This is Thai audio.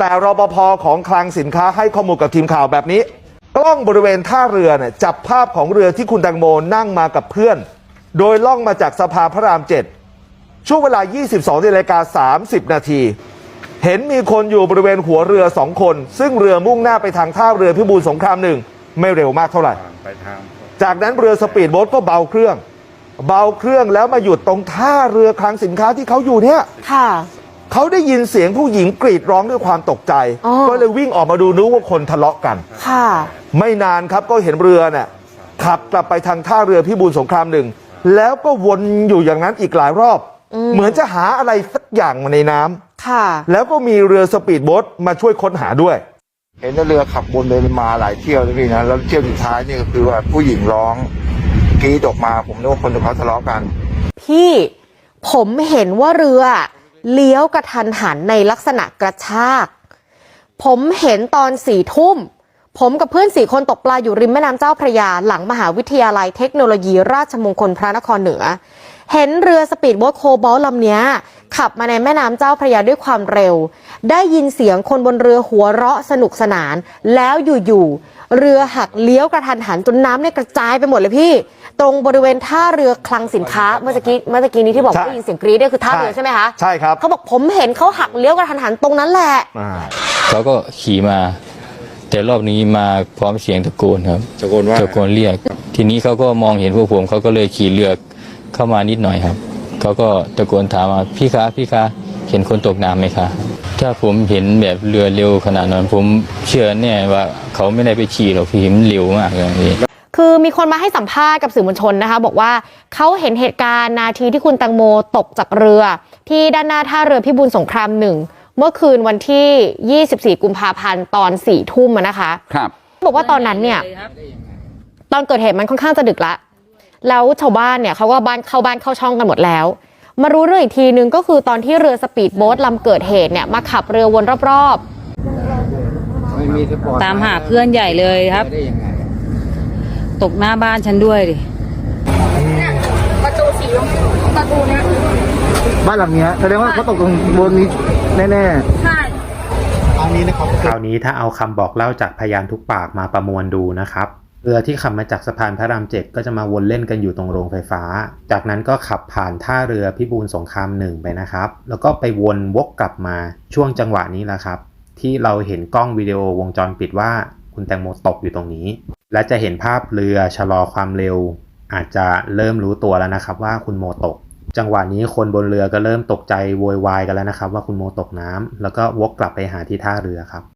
แต่รปภของคลังสินค้าให้ข้อมูลกับทีมข่าวแบบนี้ กล้องบริเวณท่าเรือเนี่ยจับภาพของเรือที่คุณแตงโมนั่งมากับเพื่อน โดยล่องมาจากสะพานพระราม7ช่วงเวลา 22นาฬิกา30 นาที เห็นมีคนอยู่บริเวณหัวเรือสองคน ซึ่งเรือมุ่งหน้าไปทางท่าเรือพิบูลสงครามหนึ่งไม่เร็วมากเท่าไหร่ จากนั้นเรือสปีดโบ๊ทก็เบาเครื่อง เบาเครื่องแล้วมาหยุดตรงท่าเรือคลังสินค้าที่เขาอยู่เนี่ยค่ะ เขาได้ยินเสียงผู้หญิงกรีดร้องด้วยความตกใจอ๋อก็เลยวิ่งออกมาดูนึกว่าคนทะเลาะกันค่ะไม่นานครับก็เห็นเรือเนี่ยขับกลับไปทางท่าเรือพิบูลสงครามหนึ่งแล้วก็วนอยู่อย่างนั้นอีกหลายรอบอืมเหมือนจะหาอะไรสักอย่างมาในน้ำค่ะแล้วก็มีเรือสปีดโบ๊ทมาช่วยค้นหาด้วย เห็นว่าเรือขับวนเลยมาหลายเที่ยวเลยพี่นะแล้วเที่ยวสุดท้ายนี่ก็คือว่าผู้หญิงร้องกรีดออกมาผมนึกว่าคนเขาทะเลาะกัน พี่ผมเห็นว่าเรือ เลี้ยวกระทันหันในลักษณะกระชากผมเห็นตอนสี่ทุ่ม ผมกับเพื่อนสี่คนตกปลาอยู่ริมแม่น้ำเจ้าพระยาหลังมหาวิทยาลัยเทคโนโลยีราชมงคลพระนครเหนือ เห็นเรือสปีดโบ๊ทโคบอลลำเนี้ยขับมาในแม่น้ำเจ้าพระยาด้วยความเร็ว ได้ยินเสียงคนบนเรือหัวเราะสนุกสนาน แล้วอยู่ๆเรือหักเลี้ยวกระทันหันจนน้ำเนี่ยกระจายไปหมดเลยพี่ ตรงบริเวณท่าเรือคลังสินค้าเมื่อกี้เมื่อกี้นี้ที่บอกใช่ว่าได้ยินเสียงกรี๊ดเนี่ยคือท่าเรือใช่ไหมคะใช่ครับเขาบอกผมเห็นเขาหักเลี้ยวกระทันหันตรงนั้นแหละอ่าเขาก็ขี่มา แต่รอบนี้มาพร้อมเสียงตะโกนครับตะโกนว่าตะโกนเรียก ทีนี้เขาก็มองเห็นพวกผมเขาก็เลยขี่เรือ เข้ามานิดหน่อยครับ เขาก็ตะโกนถามว่าพี่คะพี่คะเห็นคนตกน้ำไหมคะถ้าผมเห็นแบบเรือเร็วขนาดนั้น ผมเชื่อแน่ว่าเขาไม่ได้ไปขี่หรอกพี่มันเร็วมากเลยพี่คือมีคนมาให้สัมภาษณ์กับสื่อมวลชนนะคะ บอกว่าเขาเห็นเหตุการณ์นาทีที่คุณแตังโมตกจากเรือ ที่ด้านหน้าท่าเรือพิบูลสงครามหนึ่งเมื่อคืนวันที่ 24 กุมภาพันธ์ตอนสี่ทุ่มอะนะคะ ครับ บอกว่าตอนนั้นเนี่ย ตอนเกิดเหตุมันค่อนข้างจะดึกละ แล้วชาวบ้านเนี่ยเขาก็บ้านเข้าบ้านเข้าช่องกันหมดแล้ว มารู้เรื่องอีกทีนึงก็คือตอนที่เรือสปีดโบ๊ทลำเกิดเหตุเนี่ยมาขับเรือวนรอบตามหาเพื่อนใหญ่เลยครับ ตกหน้าบ้านฉันด้วยดิบ้านหลังเนี้ยแสดงว่าเขาตกตรงบนนี้แน่คราวนี้ถ้าเอาคำบอกเล่าจากพยานทุกปากมาประมวลดูนะครับ เรือที่ขับมาจากสะพานพระรามเจ็ดก็จะมาวนเล่นกันอยู่ตรงโรงไฟฟ้า จากนั้นก็ขับผ่านท่าเรือพิบูลสงครามหนึ่งไปนะครับ แล้วก็ไปวนวกกลับมาช่วงจังหวะนี้แหละครับ ที่เราเห็นกล้องวิดีโอวงจรปิดว่าคุณแตงโมตกอยู่ตรงนี้ และจะเห็นภาพเรือชะลอความเร็ว อาจจะเริ่มรู้ตัวแล้วนะครับว่าคุณโมตก จังหวะนี้คนบนเรือก็เริ่มตกใจโวยวายกันแล้วนะครับ ว่าคุณโมตกน้ำแล้วก็วกกลับไปหาที่ท่าเรือครับ